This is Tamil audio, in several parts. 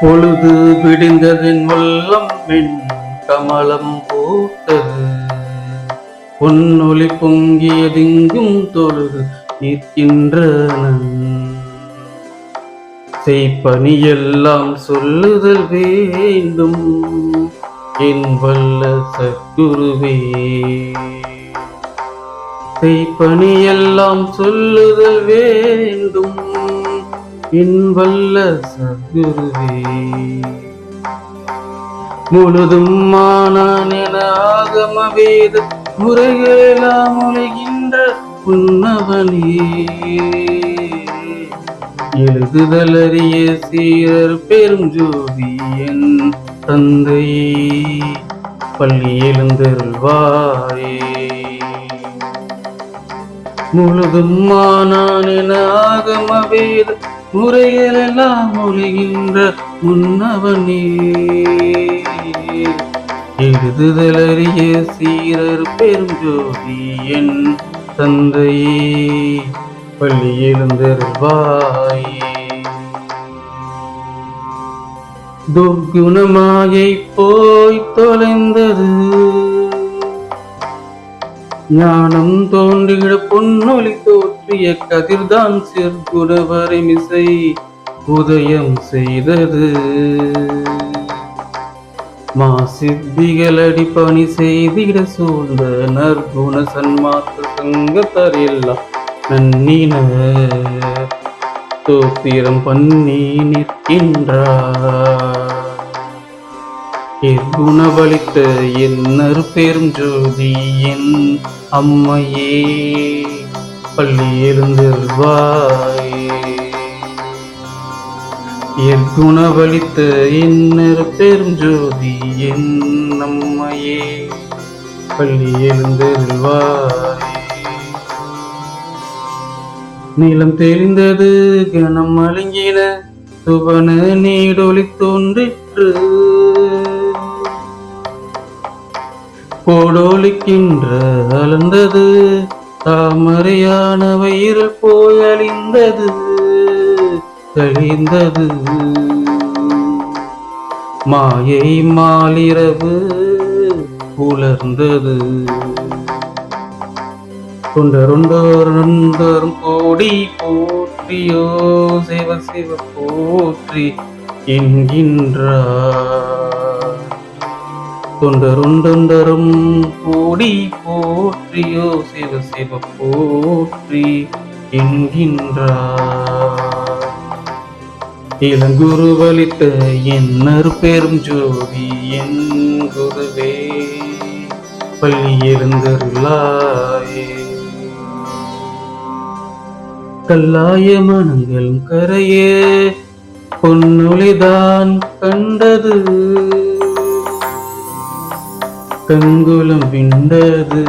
பொழுது விடிந்ததின் உள்ளம் மின் கமலம் பூத்தது பொன்னொளி பொங்கியதெங்கும் தொழுது நிற்கின்றனன் செய்பணியெல்லாம் சொல்லுதல் வேண்டும். என் வல்ல சத்குருவே. செய்பணியெல்லாம் சொல்லுதல் வேண்டும். இன்பல்ல சத்குருவே. முழுதும் மானான ஆகம வேத முறையெல்லாம் உழைகின்ற உன்னவனே எழுதுதலறிய சீரர் பெரும் ஜோதி என் தந்தை பள்ளி எழுந்தருள்வாயே முழுதும் மானான ஆகம வேத முறைகளெல்லாம் ஒழிகின்ற முன்னவனே எழுதுதலறிய சீரர் பெரும் ஜோதி என் தந்தையே பள்ளி எழுந்தருள்வாயே. துர்குணமாயை போய் தொலைந்தது. ஞானம் தோன்றிட தோல் தோற்றிய கதிர்தான் சிற்குணவரை மிசை உதயம் செய்தது. மா சித்திகளடி பணி செய்திட சூழ்ந்த நற்குண சன்மாத்த சங்கத்தரெல்லாம் நன்னின. தோத்திரம் பண்ணி நிற்கின்றார். என் என்னர் பெரும் ஜோதி என் அம்மையே. பள்ளி எழுந்தருள்வாயே என் குணவளித்த இன்னொரு பெரும் ஜோதி என் நம்மையே பள்ளி நீளம் தெரிந்தது தெளிந்தது கனம் அழுங்கின சுவன நீடொலி தோன்றிற்று. கோடொலிக்கின்ற அலர்ந்தது தாமரையான வயிறில் போய் அழிந்தது கழிந்தது மாயை மாலிரவு புலர்ந்தது தொண்டருண்டோரும் கோடி போற்றியோ சிவ சிவ போற்றி என்கின்றார். தொண்டருண்டொண்டரும் கோடி போற்றியோ சிவ சிவ போற்றி என்கின்றார். இளங்குருவளித்த என்னர் பெரும் ஜோதி என் குருவே பள்ளி எழுந்தருளாயே. கல்லாய மனங்களும் கரையே பொன்னொளிதான் கண்டது. கங்குலம் விண்டது.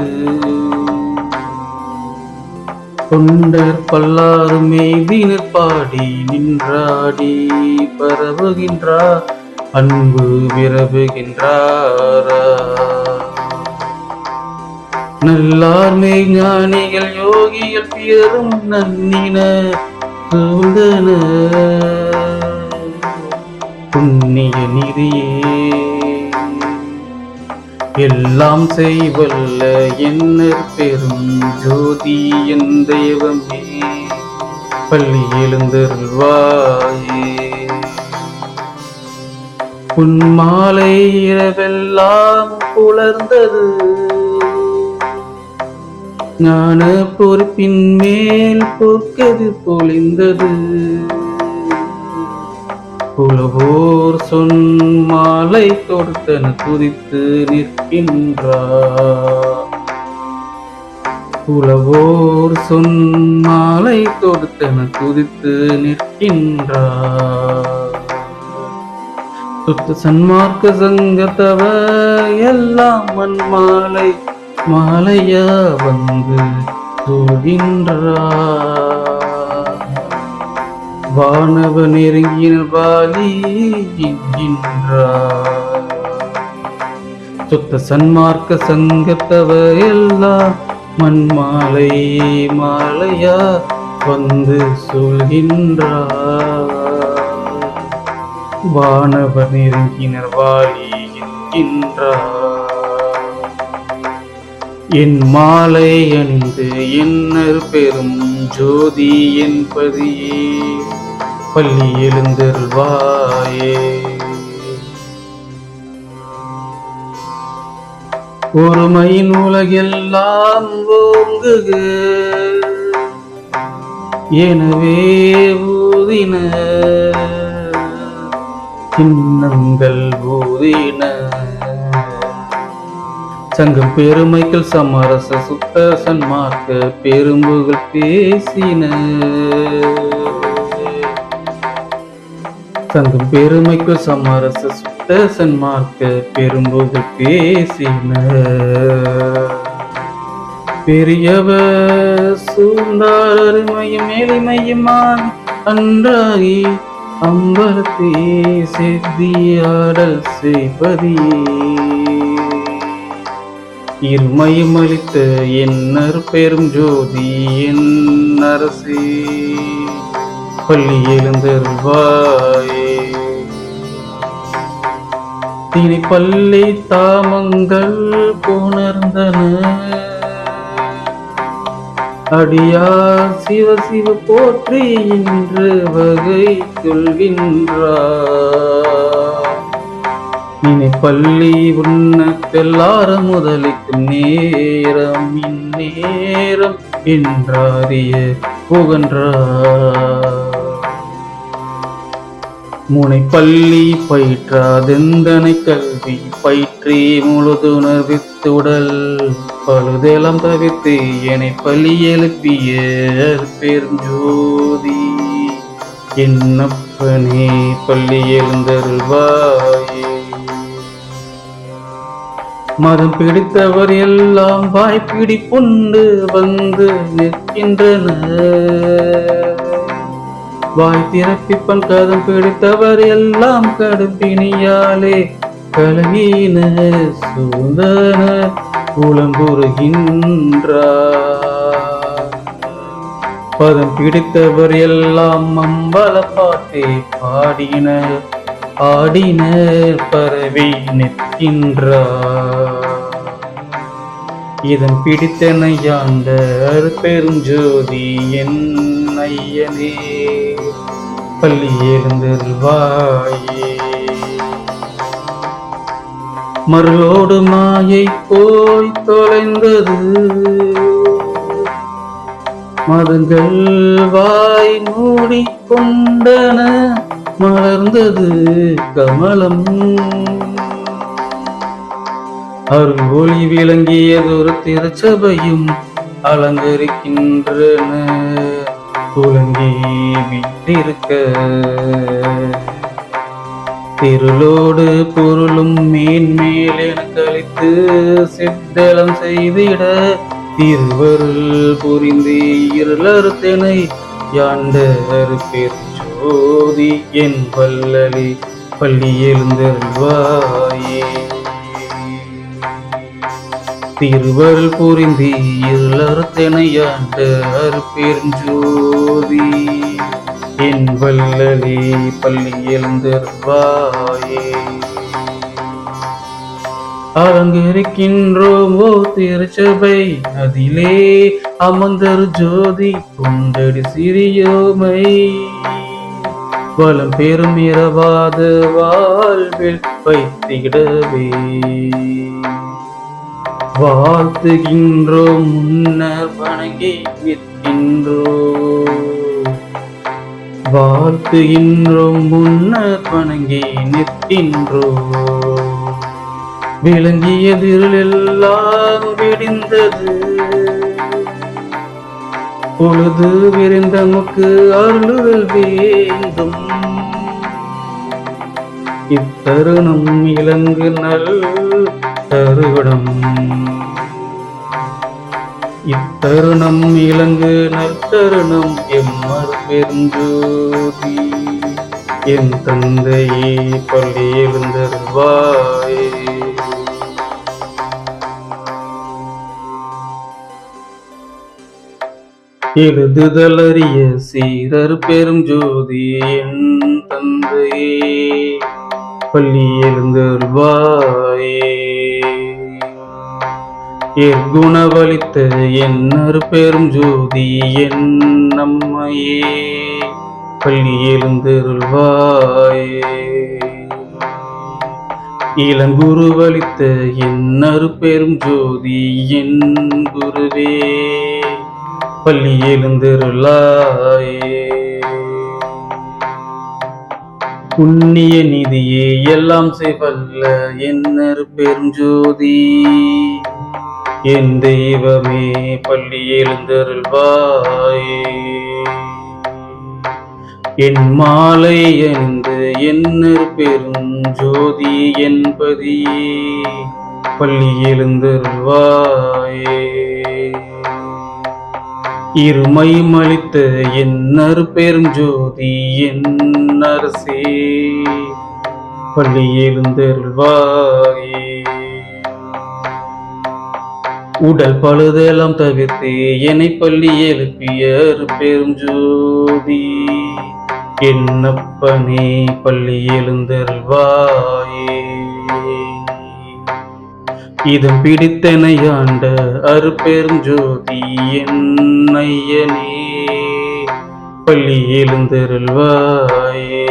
கொண்டர் பல்லாருமே மெய்தினர் பாடி நின்றாடி பரவுகின்றார் அன்பு விரவுகின்றாரா. நல்லார் ஞானிகள் யோகிகள் பிறரும் நன்னின சூழ்ந்தன. புண்ணிய நிதியே எல்லாம் செய்வல்ல என்ன பெரும் ஜோதி என் தெய்வமே. பள்ளி எழுந்தருள்வாயே. உன் மாலை இரவெல்லாம் புலர்ந்தது. ஞான பொறுப்பின் மேல் பொற்கது பொழிந்தது. குழுவோர் சொன் மாலை கொடுத்தன துதித்து நிற்கின்றார். குழவோர் சொன் மாலை கொடுத்தன துதித்து நிற்கின்றார். சுத்த சன்மார்க்க சங்கத்தவ எல்லாம் மண்மாலை மாலையா வந்து தூகின்றார் வானவ நெருங்கின பாலி என்கின்றார் சுத்த சன்மார்க்க சங்கத்தவ எல்லாம் மண்மாலை மாலையா வந்து சொல்கின்றார். வானவர் நெருங்கினர் வாலி என்கின்றார் என் மாலை அணிந்து என்னர் பெரும் ஜோதி என்பதியே பள்ளி எழுந்தருள்வாயே. ஒருமையின் உலகெல்லாம் ஓங்குக. எனவே ஊதின. சின்னங்கள் ஊதின. சங்கம் பெருமைகள் சமரச சுத்த சன்மார்க்க பெரும்புகள் பேசின. சங்கம் பெருமைக்கு சமரச சுத்த சன்மார்க்க பெரும்புகள் பேசின. பெரியவ சூழ்ந்தார் அருமையும் எளிமையுமான் அன்றாகி அம்பரத்தே செவ்வியாடல் செய்வதியே இருமையும் என்னர் பெரும் ஜோதி என் அரசே பள்ளி எழுந்தருள்வாயே. திணை பள்ளி தாமங்கள் புணர்ந்தன. அடியா சிவ சிவ போற்றி என்று வகை சொல்கின்றார். இனி பள்ளி உன்னக்கெல்லார முதலிக்கும் நேரம் இந்நேரம் என்றாரிய புகன்றார் முனை பள்ளி பயிற்றாதெந்தனை கல்வி பயிற்றி முழுதுணர்வித்துடல் பழுதெல்லாம் தவித்து என்னை பள்ளி எழுப்பிய பெருஞ்சோதி. என்னப்பனே பள்ளி எழுந்தருள்வார். மதம் பிடித்தவர் எல்லாம் வாய்ப்பிடி கொண்டு வந்து நிற்கின்றனர் வாய் திறப்பிப்பன் கதம் பிடித்தவர் எல்லாம் கடுப்பினியாலே கலகின சுந்தன புலம்புறுகின்றார் பதம் பிடித்தவர் எல்லாம் அம்பல பாட்டை பாடின ஆடின பரவி நிற்கின்றார். இதன் பிடித்தனையாண்ட பெருஞ்சோதி என் ஐயனே பள்ளி எழுந்தருள்வாயே மருளோடு மாயை போய் தொலைந்தது மதங்கள் வாய் மூடி கொண்டன. மலர்ந்தது கமலம். அருள் ஒளி விளங்கியதொரு திருச்சபையும் அலங்கரிக்கின்றன. துலங்கி விட்டிருக்க திருளோடு பொருளும் மேன்மேல் என கழித்து சித்தலம் செய்திட. திருவருள் புரிந்து இருளறுத்தனை யாண்ட பெருஞ்சோதி என் பல்லலி பள்ளி எழுந்தருள்வாயே. திருவருள் புரிந்தி இருளறுத்தனையாண்ட அருப்பெருஞ்சோதி என் வல்லலி பள்ளி எழுந்தருள்வாயே. அலங்கரிக்கின்றோம் ஓ திருச்சபை அதிலே அமர்ந்தரு ஜோதி கொண்டடி சிறியோமை. வளம் பெரும் இரவாது வாழ்வில் வைத்திடவே. வாழ்த்துகின்றோம் முன்னர் வணங்கி நிற்கின்றோம். வாழ்த்துகின்றோம் முன்னர் வணங்கி நிற்கின்றோம். விளங்கியதில் எல்லாம் விடிந்தது. பொழுது விரிந்தமுக்கு அருளுதல் வேண்டும். இத்தருணம் இலங்கு நல் தருவிடம். இத்தருணம் இலங்கு நற்தருணம் எம்மர் பெருஞ்சோதி. என் தந்தையே பள்ளி எழுந்தருள்வாயே எழுதுதலறிய சீரர் பெரும் ஜோதி என் தந்தையே. பள்ளி எழுந்தருள்வாயே. எற்குணவளித்த என்னர் பெரும் ஜோதி என் நம்மையே பள்ளி எழுந்தருள்வாயே. இளங்குருவளித்த என்னரு பெரும் ஜோதி என் குருவே. பள்ளி எழுந்தருளாயே புண்ணிய நிதியே எல்லாம் செய்வல்ல என்னர் பெருஞ்சோதி. என் தெய்வமே பள்ளி எழுந்தருள்வாயே. என் மாலை அணிந்து என்னர் பெருஞ்சோதி என்பதியே பள்ளி எழுந்தருள்வாயே. இருமை மலித்த என்னர் பெரும் ஜோதி என் அரசே பள்ளி எழுந்தருள்வாயே. உடல் பழுதெல்லாம் தவிர்த்து என்னை பள்ளி எழுப்பிய பெரும் ஜோதி என்னப்பனே பள்ளி எழுந்தருள்வாயே. இதம் பிடித்தனையாண்ட அருப்பெருஞ்சோதி என்னையனே. பள்ளி எழுந்தருள்வாயே.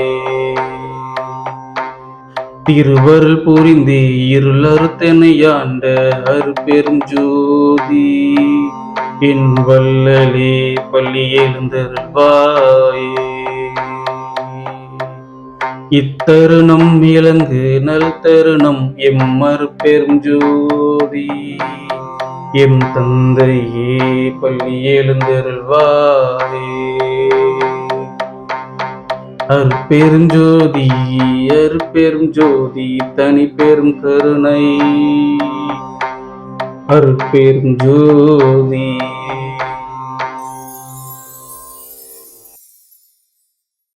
திருவருள் புரிந்தே இருள் அறுத்தனையாண்ட அருப்பெருஞ்சோதி என் வல்லலே பள்ளி எழுந்தருள்வாயே. இத்தருணம் இலங்கு நல் தருணம் எம்மறு பெரும் ஜோதி. எம் தந்தையே பள்ளி எழுந்தருள்வாயே அருப்பெருஞ்சோதி அருப்பெருஞ்சோதி தனி பெரும் கருணை. அருப்பெருஞ்சோதி